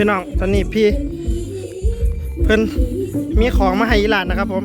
พี่น้องตอนนี้พี่ เพิ่นมีของมาให้อีหลานนะครับผม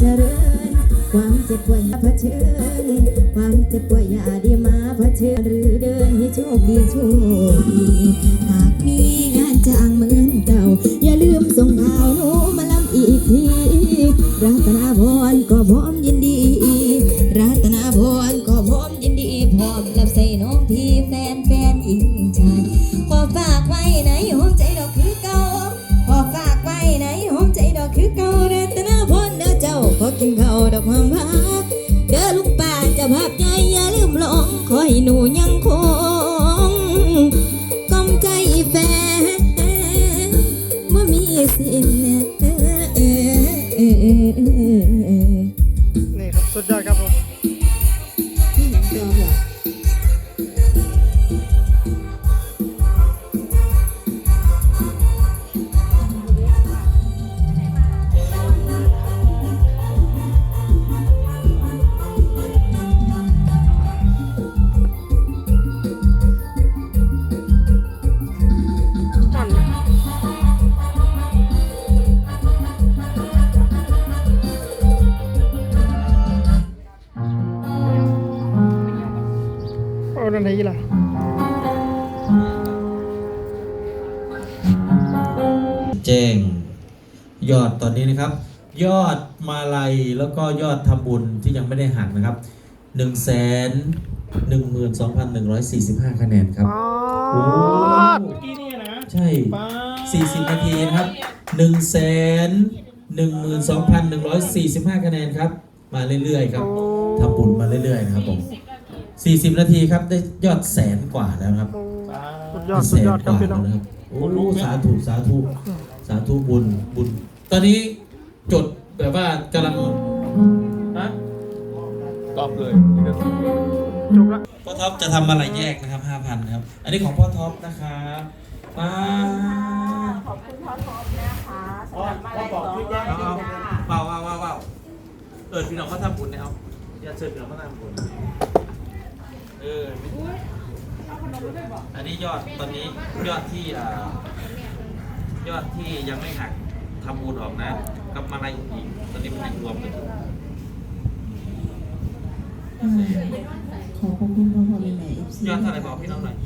เจริญ ความเจ็บป่วยอย่าเผชิญความเจ็บป่วยอย่าได้มาเผชิญหรือเดินให้โชคดีโชคดีหากมีงานจ้างเหมือนเก่า อย่าลืมส่งข่าวหนูมาลำอีกทีรัตนาพรก็พร้อมยินดี รัตนาพร นข้าวดอกหอมพาเด้อลูกป่าจะภาพใจอย่าลืมลองคอยหนูยังคงันไหนอีหล่ะแจ้งยอดตอนนี้นะครับ ยอดมาลัยแล้วก็ยอดทำบุญที่ยังไม่ได้หักนะครับ1นึ่งแสนหนึ่งหมื่นสองพันหนึ่งร้อยสี่สิบห้าคะแนนครับอ๋อโอ้กี้นี่นะใช่ป้า40นาทีนะครับ1นึ่งแสนหนึ่งหมื่นสองพันหนึ่งร้อยสี่สิบห้าคะแนนครับ มาเรื่อยๆครับทำบุญมาเรื่อยๆนะครับผม 40 นาทีครับได้ยอดแสนกว่าแล้วนะครับป้าสุดยอดสุดยอดครับพี่น้องแสกว่าแล้วนะครับโอ้สาธุสาธุสาธุบุญบุญ ตอนนี้จดแบบว่ากำลังฮะตอบเลยจบละพ่อท็อปจะทำอะไรแยกนะครับ5,000นะครับ อันนี้ของพ่อท็อปนะครับป้าขอบคุณพ่อท็อปนะคะสำหรับมาลัยสองร้อยเอาเอาจ้าเปล่าเปล่าเปล่าเปล่าเออพี่น้องเขาทำบุญเนี่ยเอาอย่าเชิญพี่น้องเขาทำบุญเออ อันนี้ยอดตอนนี้ยอดที่อ่ายอดที่ยังไม่หักทำบุญออกนะกับมาลัยอีกตอนนี้มันยังรวมกันอยู่ขอขอบคุณพ่อพ่อแม่แม่เอฟซียอดเท่าไหร่บอกพี่น้องหน่อย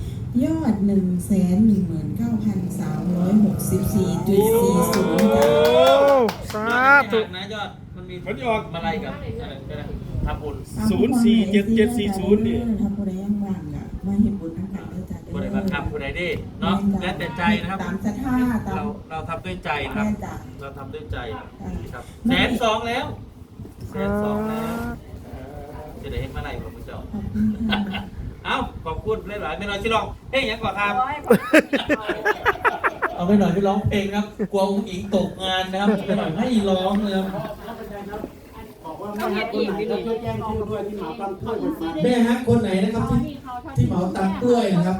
ยอดหนึ่งแสนหนึ่งหมื่นเก้าพันสามร้อยหกสิบสี่จุดสี่ศูนย์โอ้สายอดธุไม่หักนะยอดมันมีมันออกมาลัยกับอะไรก็ได้ทำบุญศูนย์สี่เจ็ดเจ็ดสี่ศูนย์นี่ถ้าผู้ใดยังว่างอะมาเห็นบุญทั้งกันเด้อจ้ะเด้ บริบัติทำผู้ใดดีเนาะแล้วแต่ใจนะครับ ตามศรัทธาตามเราเราทำด้วยใจนะครับ แม่จ้ะ เราทำด้วยใจครับแสนสองแล้วแสนสองแล้วจะได้เห็นเมื่อไหร่ผมจะขอบคุณค่ะเอ้าขอบคุณหลายๆไม่น้อยที่ร้องเพลงยังกว่าครับร้อยเอาไม่หน่อยที่ร้องเพลงครับ กลัวอุ้งอิงตกงานนะครับไม่หน่อยให้ร้องเลยครับ ต้องเห็นอีกดีแม่ฮักคนไหนนะครับที่ที่เหมาตังค์ด้วยนะครับ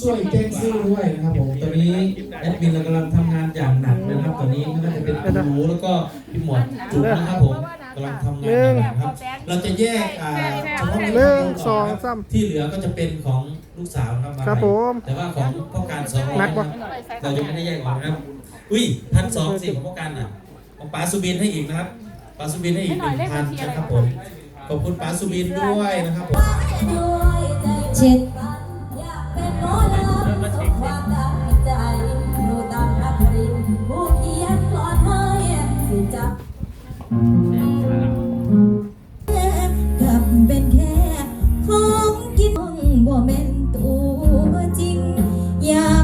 ช่วยแจ้งชื่อด้วยนะครับผมตอนนี้แอดมินเรากำลังทำงานอย่างหนักนะครับตอนนี้ไม่ว่าจะเป็นคุณหนูแล้วก็พี่หมวดจุ๋มนะครับผมกำลังทำงานอย่างหนักครับ เราจะแยกอ่าเฉพาะหนึ่งสองสามที่เหลือก็จะเป็นของลูกสาวนะครับาครับผม แต่ว่าของพ่อการสองร้อนัยกนะคปะรับเรายังไม่ได้แยกออกนะครับอุ้ยพันสองสิของพ่อการอะของป๋าสุบินให้อีกนะครับ ป๋าสุบินให้อีกหนึ่งพันนะครับผม ขอบคุณป๋าสุบินด้วยนะครับผมเช็ดอยากเป็นหมอลำสมความตั้งใจหนูตามอัครินทร์ผู้เขียนกลอนให้สิจับกับเป็นแค่ของกินบ่แม่นตัวจริงอยากบอก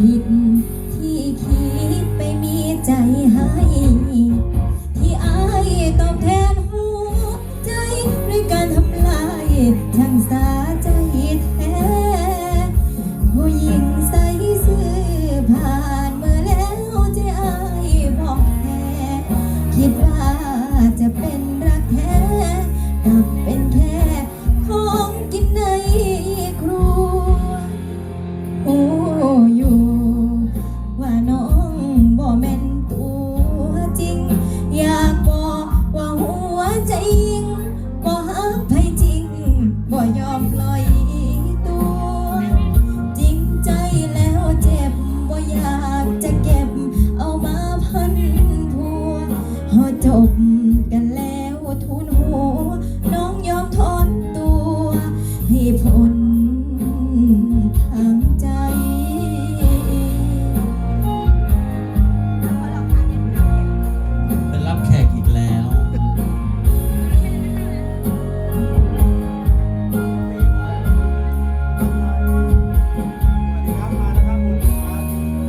一。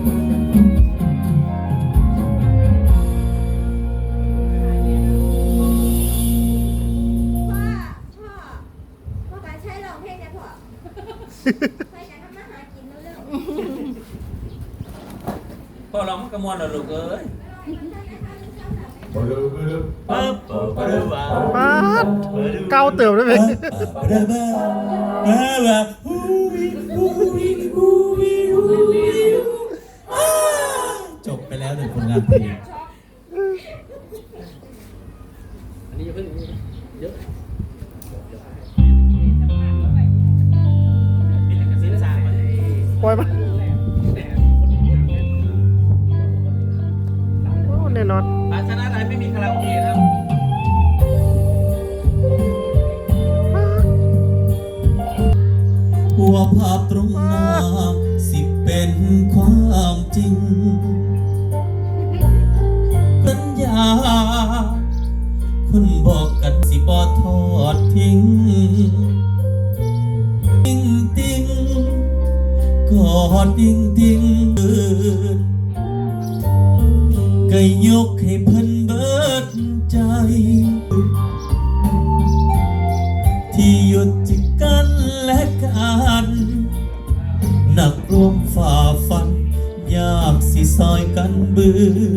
พ่อ พ่อ พ่อการใช้รองเพลงนอใช้การทำมาหากินเร็วพ่อเรามันกระมวลเหรอลูกเอ้ยปะรึบปะรึบปั๊บปะาดรึเกาเติมได้ไหม จบไปแล้วหนึ่งผลงานเพลงอันนี้อย่าเพิ่งเยอะศิลปศาสตร์มันปล่อยมาโอ้แน่นอนภาชนะไหนไม่มีคาราโอเกะครับว่าภาพตรงหน้าสิเป็นความจริง คนบอกกันสิบอทอดทิ้ง ติ้งติ้งกอดติ้งติ้งก็ยกให้เพิ่นเบิดใจ ที่หยุดที่กันและกันหนักร่วมฝ่าฟัน ยากสิซอยกันเบือ